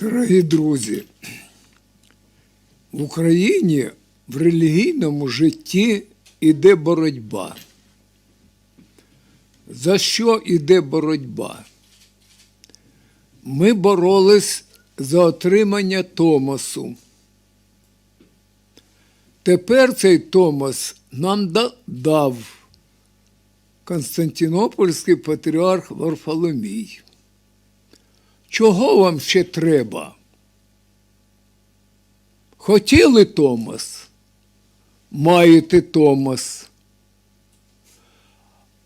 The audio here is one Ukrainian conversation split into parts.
Дорогі друзі, в Україні в релігійному житті іде боротьба. За що іде боротьба? Ми боролись за отримання Томосу. Тепер цей Томос нам дав Константинопольський патріарх Варфоломій. Чого вам ще треба? Хотіли Томас? Маєте Томас.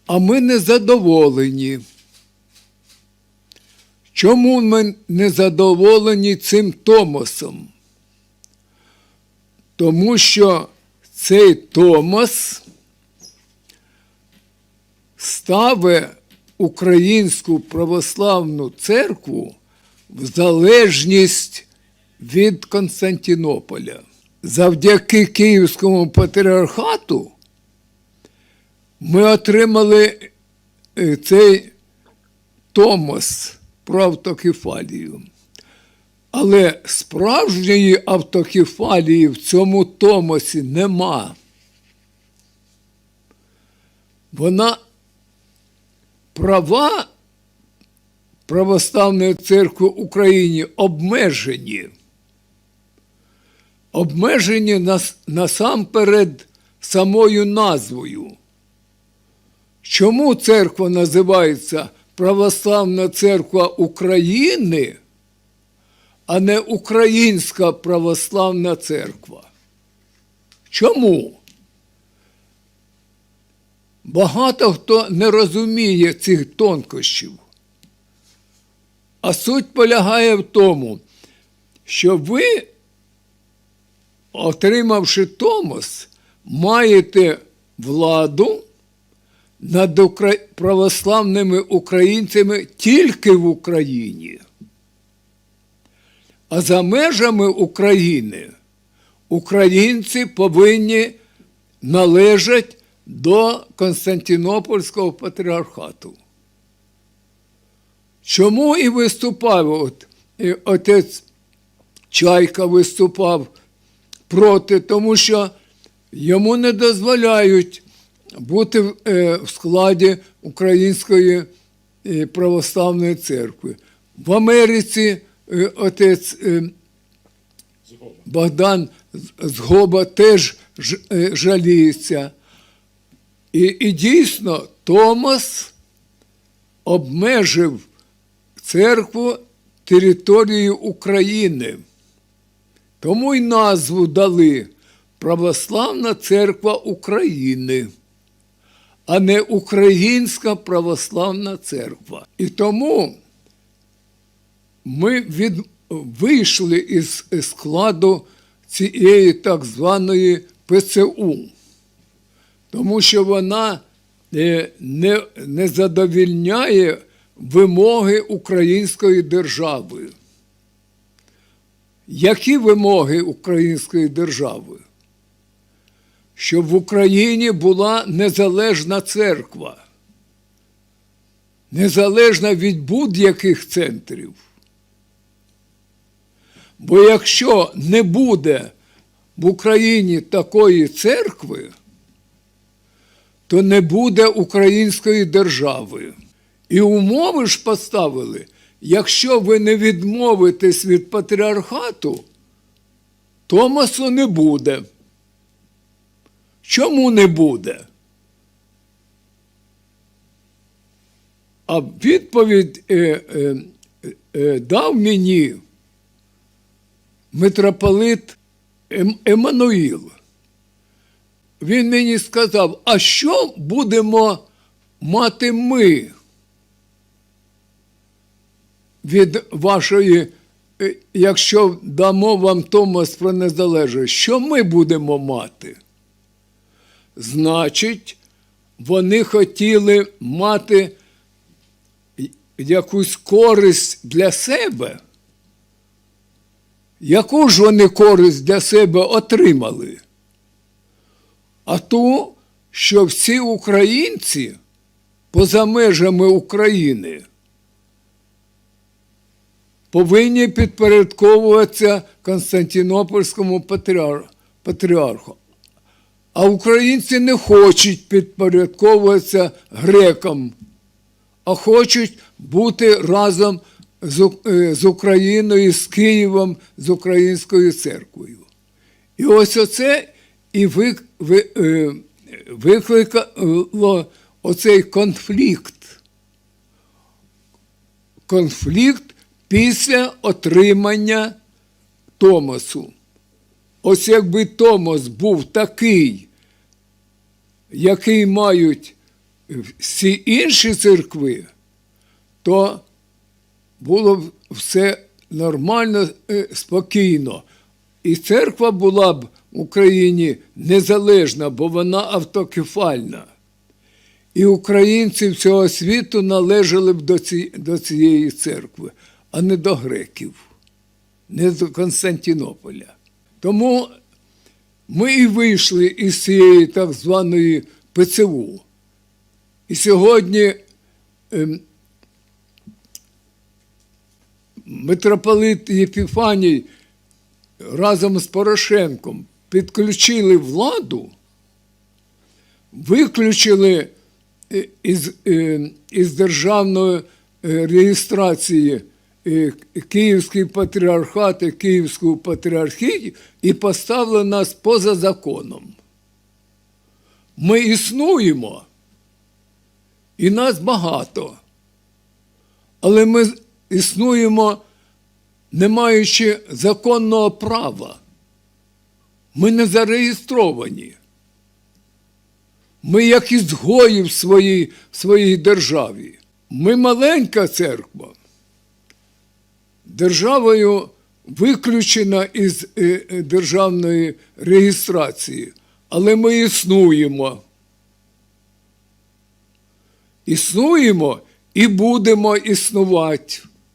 А ми не задоволені. Чому ми не задоволені цим Томасом? Тому що цей Томас ставить Українську православну церкву в залежність від Константинополя. Завдяки Київському патріархату ми отримали е, цей Томос про автокефалію. Але справжньої автокефалії в цьому Томосі нема. Вона права Православної церкви Україні обмежені. Обмежені нас- насамперед самою назвою. Чому церква називається Православна церква України, а не Українська православна церква? Чому? Багато хто не розуміє цих тонкощів. А суть полягає в тому, що ви, отримавши Томос, маєте владу над укра- православними українцями тільки в Україні. А за межами України українці повинні належати до Константинопольського патріархату. Чому і виступав от, і отець Чайка виступав проти, тому що йому не дозволяють бути в, е, складі Української е, православної церкви. В Америці е, отець Богдан Згоба теж жаліється. І, і дійсно Томас обмежив церкву територією України. Тому й назву дали Православна церква України, а не Українська православна церква. І тому ми від, вийшли із складу цієї так званої ПЦУ тому що вона е, не, не задовільняє вимоги української держави. Які вимоги української держави? Щоб в Україні була незалежна церква, незалежна від будь-яких центрів. Бо якщо не буде в Україні такої церкви, то не буде української держави. І умови ж поставили, якщо ви не відмовитесь від патріархату, Томасу не буде. Чому не буде? А відповідь е, е, е, дав мені митрополит Ем- Еммануїл він мені сказав, а що будемо мати ми від вашої, е, якщо дамо вам Томас про незалежність, що ми будемо мати? Значить, вони хотіли мати якусь користь для себе. Яку ж вони користь для себе отримали? а ту, що всі українці поза межами України повинні підпорядковуватися Константинопольському патріар- патріарху. А українці не хочуть підпорядковуватися грекам, а хочуть бути разом з, е, Україною, з Києвом, з Українською церквою. І ось оце і е, викликало оцей конфлікт. Конфлікт після отримання Томасу. Ось якби Томас був такий, який мають всі інші церкви, то було б все нормально, е, спокійно. І церква була б в Україні незалежна, бо вона автокефальна. І українці всього світу належали б до цієї церкви, а не до греків, не до Константинополя. Тому ми і вийшли із цієї так званої ПЦУ. І сьогодні ем, митрополит Єпіфаній разом з Порошенком підключили владу, виключили е, із, е, із державної е, реєстрації Київський патріархат і Київську патріархію і поставили нас поза законом. Ми існуємо, і нас багато. Але ми існуємо, не маючи законного права. Ми не зареєстровані. Ми як ізгої в своїй, в своїй державі. Ми маленька церква. Державою виключена із е, е, державної реєстрації, але ми існуємо. Існуємо і будемо існувати.